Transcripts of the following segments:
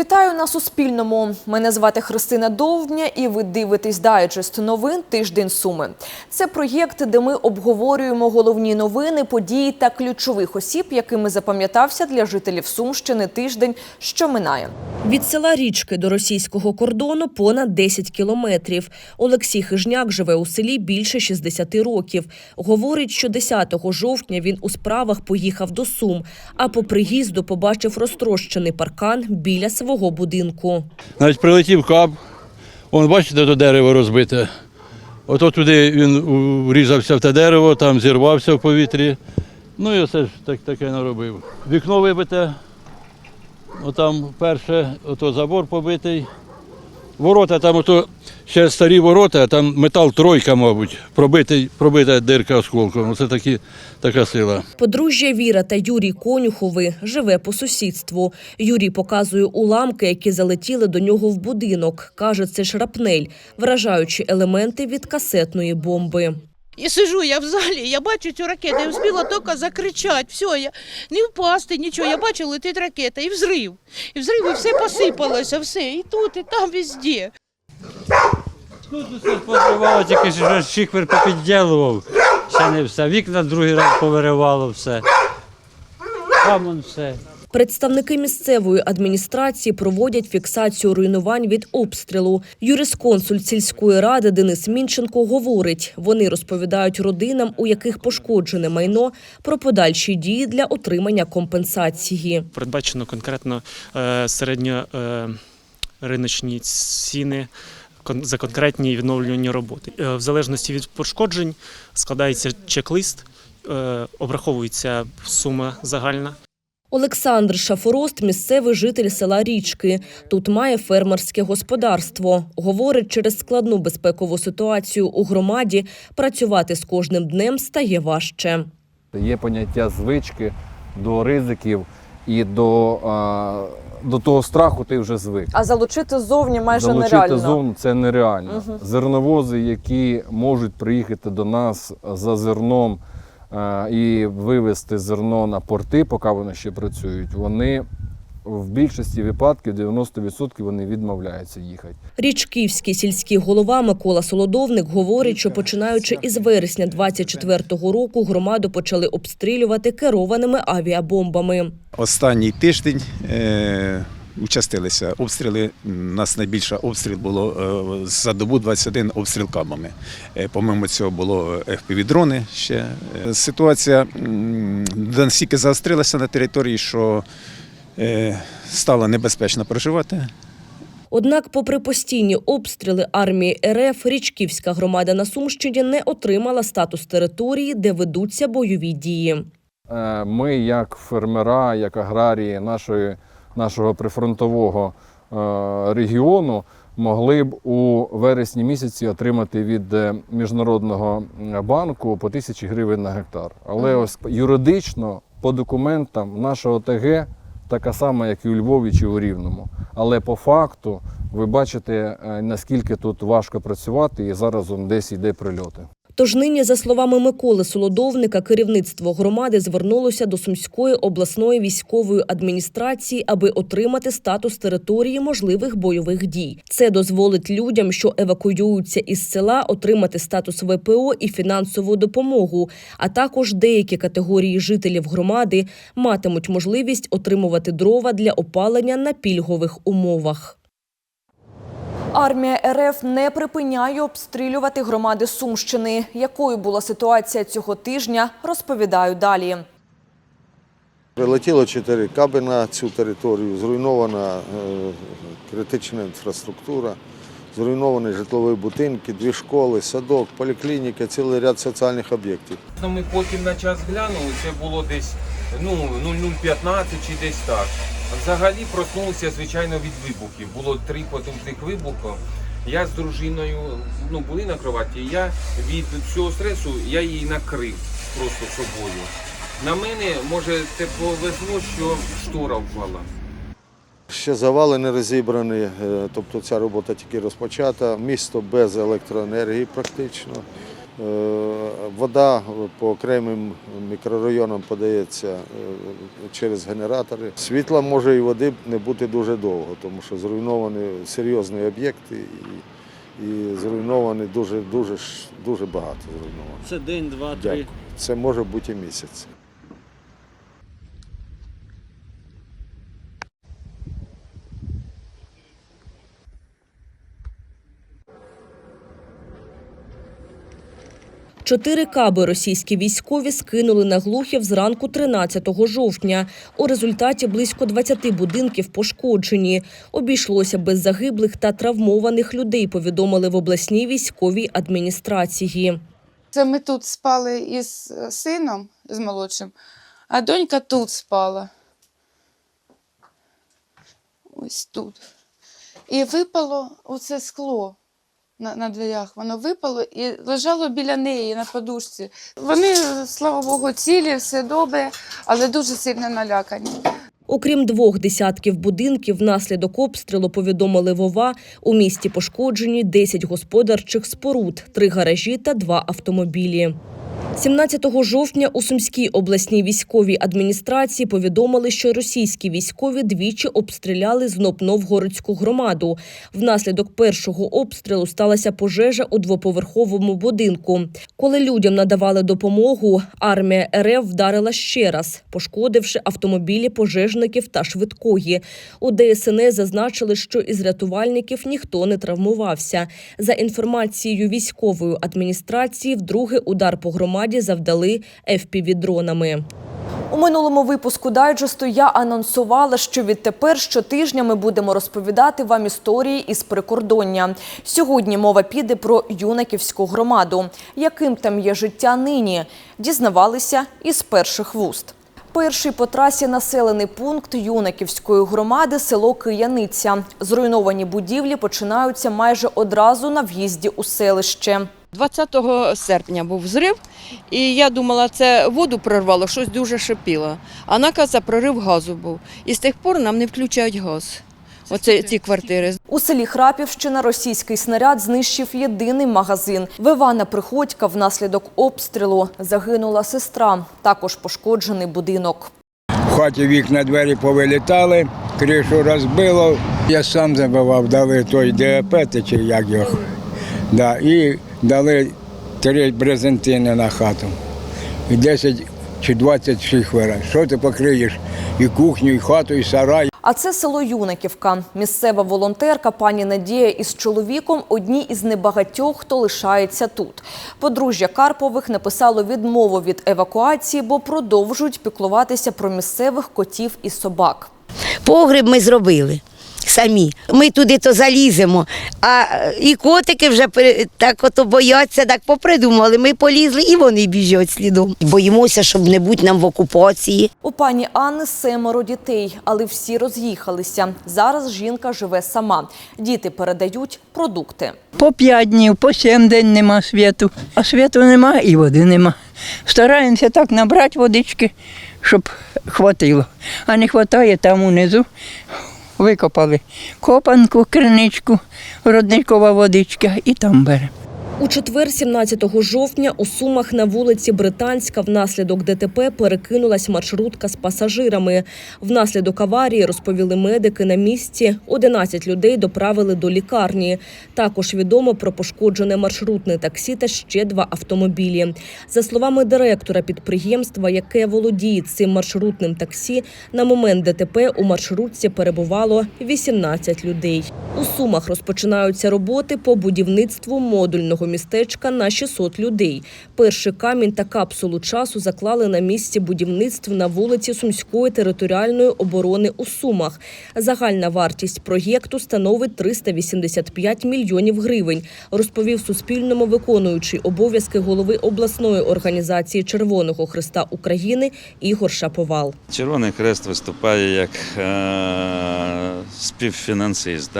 Вітаю на Суспільному. Мене звати Христина Довбня, і ви дивитесь дайджест новин Тиждень Суми. Це проєкт, де ми обговорюємо головні новини, події та ключових осіб, якими запам'ятався для жителів Сумщини тиждень, що минає. Від села Річки до російського кордону понад 10 кілометрів. Олексій Хижняк живе у селі більше 60 років. Говорить, що 10 жовтня він у справах поїхав до Сум, а по приїзду побачив розтрощений паркан біля свого будинку. Навіть прилетів кап, Вон, бачите, то дерево розбите. Ото туди він врізався в те дерево, там зірвався в повітрі. Ну і оце ж так, таке наробив. Вікно вибите, отам перше, ото забор побитий. Ворота там ото ще старі ворота, там метал тройка, мабуть, пробитий, пробита дирка осколком. Це такі, така сила. Подружжя Віра та Юрій Конюхови живе по сусідству. Юрій показує уламки, які залетіли до нього в будинок. Каже, це шрапнель, вражаючі елементи від касетної бомби. І сижу я в залі, я бачу цю ракету, я встигла тільки закричати. Все, я не впасти, нічого. Я бачу, летить ракета, і взрив. І взрив, і все посипалося, все. І тут, і там, везде. Тут усе позривало, тільки ж вже шиквер попідділував. Ще не все. Вікна другий раз повиривало все. Там он все. Представники місцевої адміністрації проводять фіксацію руйнувань від обстрілу. Юрисконсульт сільської ради Денис Мінченко говорить, вони розповідають родинам, у яких пошкоджене майно, про подальші дії для отримання компенсації. передбачено конкретно е, середньо е, ціни за конкретні відновлювані роботи. Е, В залежності від пошкоджень складається чек-лист, обраховується сума загальна. Олександр Шафорост – місцевий житель села Річки. Тут має фермерське господарство. Говорить, через складну безпекову ситуацію у громаді працювати з кожним днем стає важче. Є поняття звички до ризиків і до, а, до того страху ти вже звик. А залучити зовні майже Залучити зону це нереально. Зерновози, які можуть приїхати до нас за зерном і вивезти зерно на порти, поки вони ще працюють, вони в більшості випадків, 90% вони відмовляються їхати. Річківський сільський голова Микола Солодовник говорить, що починаючи із вересня 24-го року громаду почали обстрілювати керованими авіабомбами. Останній тиждень е, участилися обстріли. У нас найбільше обстріл було е, за добу 21 обстріл кабами. Е, помимо цього було FPV-дрони ще. Е, Ситуація настільки заострилася на території, що е, стало небезпечно проживати. Однак, попри постійні обстріли армії РФ, Річківська громада на Сумщині не отримала статус території, де ведуться бойові дії. Е, Ми, як фермера, як аграрії нашої, нашого прифронтового е, регіону, могли б у вересні місяці отримати від е, міжнародного банку по тисячі гривень на гектар. Але ось юридично по документам наша ОТГ така сама, як і у Львові чи у Рівному. Але по факту ви бачите, е, наскільки тут важко працювати, і зараз он десь йде прильоти. Тож нині, за словами Миколи Солодовника, керівництво громади звернулося до Сумської обласної військової адміністрації, аби отримати статус території можливих бойових дій. Це дозволить людям, що евакуюються із села, отримати статус ВПО і фінансову допомогу. А також деякі категорії жителів громади матимуть можливість отримувати дрова для опалення на пільгових умовах. Армія РФ не припиняє обстрілювати громади Сумщини. Якою була ситуація цього тижня, розповідаю далі. Прилетіло чотири каби на цю територію, зруйнована е, критична інфраструктура, зруйновані житлові будинки, дві школи, садок, поліклініка, цілий ряд соціальних об'єктів. Ну, Ми потім на час глянули, це було десь ну, 0015 чи десь так. Взагалі проснулися, звичайно, від вибухів. Було три потужних вибухи. Я з дружиною ну, були на кроваті, і я від цього стресу я її накрив просто собою. На мене, може, це повезло, що штора впала. Ще завали не розібрані, е, тобто ця робота тільки розпочата. Місто без електроенергії практично. Е, Вода по окремим мікрорайонам подається е, через генератори. Світла може і води не бути дуже довго, тому що зруйновані серйозні об'єкти і, і зруйновані дуже, дуже, дуже багато Зруйновані. Це день, два, Дякую. Це може бути і місяць. Чотири каби російські військові скинули на Глухів зранку 13 жовтня. У результаті близько 20 будинків пошкоджені. Обійшлося без загиблих та травмованих людей, повідомили в обласній військовій адміністрації. Це ми тут спали із е, сином, з молодшим, а донька тут спала. Ось тут. І випало оце скло на, на дверях. Воно випало і лежало біля неї на подушці. Вони, слава Богу, цілі, все добре, але дуже сильно налякані. Окрім двох десятків будинків, внаслідок обстрілу повідомили Вова. У місті пошкоджені 10 господарчих споруд, три гаражі та два автомобілі. 17 жовтня у Сумській обласній військовій адміністрації повідомили, що російські військові двічі обстріляли знов Новгородську громаду. Внаслідок першого обстрілу сталася пожежа у двоповерховому будинку. Коли людям надавали допомогу, армія РФ вдарила ще раз, пошкодивши автомобілі пожежників та швидкої. У ДСНС зазначили, що із рятувальників ніхто не травмувався. За інформацією військової адміністрації, вдруге удар по громаді завдали FPV-дронами. У минулому випуску дайджесту я анонсувала, що відтепер щотижня ми будемо розповідати вам історії із прикордоння. Сьогодні мова піде про юнаківську громаду. Яким там є життя нині? Дізнавалися із перших вуст. Перший по трасі населений пункт Юнаківської громади село Кияниця. Зруйновані будівлі починаються майже одразу на в'їзді у селище. 20 серпня був взрив, і я думала, це воду прорвало, щось дуже шипіло. А наказа прорив газу був. І з тих пор нам не включають газ. Оце ці квартири. У селі Храпівщина російський снаряд знищив єдиний магазин. В Івана Приходька внаслідок обстрілу загинула сестра. Також пошкоджений будинок. В хаті вікна двері повилітали, кришу розбило. Я сам забивав, дали той ДАП, чи як його. Да, і дали три брезентини на хату. І 10 чи 20 шихвера. Що ти покриєш? І кухню, і хату, і сарай. А це село Юнаківка. Місцева волонтерка пані Надія із чоловіком одні із небагатьох, хто лишається тут. Подружжя Карпових написало відмову від евакуації, бо продовжують піклуватися про місцевих котів і собак. Погріб ми зробили самі. Ми туди то заліземо. А е, і котики вже так ото бояться, так попридумали. Ми полізли і вони біжать слідом. Боїмося, щоб не бути нам в окупації. У пані Анни семеро дітей, але всі роз'їхалися. Зараз жінка живе сама. Діти передають продукти. По п'ять днів, по сім день нема світу, а світу нема і води нема. Стараємося так набрати водички, щоб хватило. А не вистачає там унизу. Викопали копанку, криничку, родникова водичка і там беремо. У четвер, 17 жовтня, у Сумах на вулиці Британська внаслідок ДТП перекинулась маршрутка з пасажирами. Внаслідок аварії, розповіли медики на місці, 11 людей доправили до лікарні. Також відомо про пошкоджене маршрутне таксі та ще два автомобілі. За словами директора підприємства, яке володіє цим маршрутним таксі, на момент ДТП у маршрутці перебувало 18 людей. У Сумах розпочинаються роботи по будівництву модульного містечка на 600 людей. Перший камінь та капсулу часу заклали на місці будівництв на вулиці Сумської територіальної оборони у Сумах. Загальна вартість проєкту становить 385 мільйонів гривень, розповів Суспільному виконуючий обов'язки голови обласної організації Червоного Христа України Ігор Шаповал. Червоний Хрест виступає як е, співфінансист.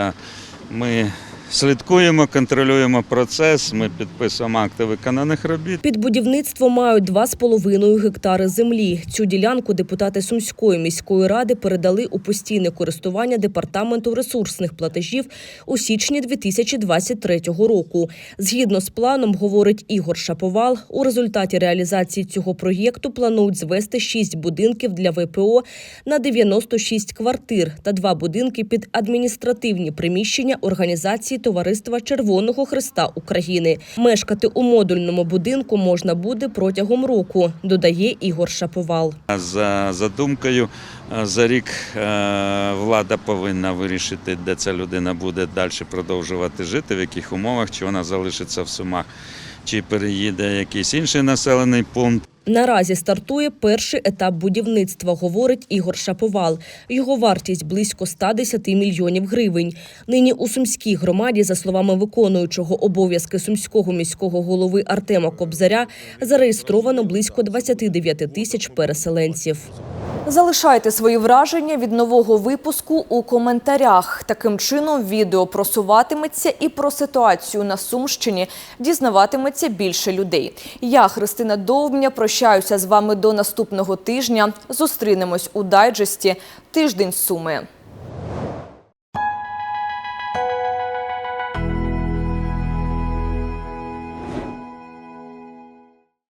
Ми слідкуємо, контролюємо процес, ми підписуємо акти виконаних робіт. Під будівництво мають 2,5 гектари землі. Цю ділянку депутати Сумської міської ради передали у постійне користування департаменту ресурсних платежів у січні 2023 року. Згідно з планом, говорить Ігор Шаповал, у результаті реалізації цього проєкту планують звести 6 будинків для ВПО на 96 квартир та два будинки під адміністративні приміщення організації Товариства Червоного Христа України. Мешкати у модульному будинку можна буде протягом року, додає Ігор Шаповал. За задумкою, е, за рік е, влада повинна вирішити, де ця людина буде далі продовжувати жити, в яких умовах, чи вона залишиться в Сумах, чи переїде якийсь інший населений пункт. Наразі стартує перший етап будівництва, говорить Ігор Шаповал. Його вартість близько 110 мільйонів гривень. Нині у Сумській громаді, за словами виконуючого обов'язки сумського міського голови Артема Кобзаря, зареєстровано близько 29 тисяч переселенців. Залишайте свої враження від нового випуску у коментарях. Таким чином, відео просуватиметься і про ситуацію на Сумщині дізнаватиметься більше людей. Я, Христина Довбня, прощаюся з вами до наступного тижня. Зустрінемось у дайджесті Тиждень Суми.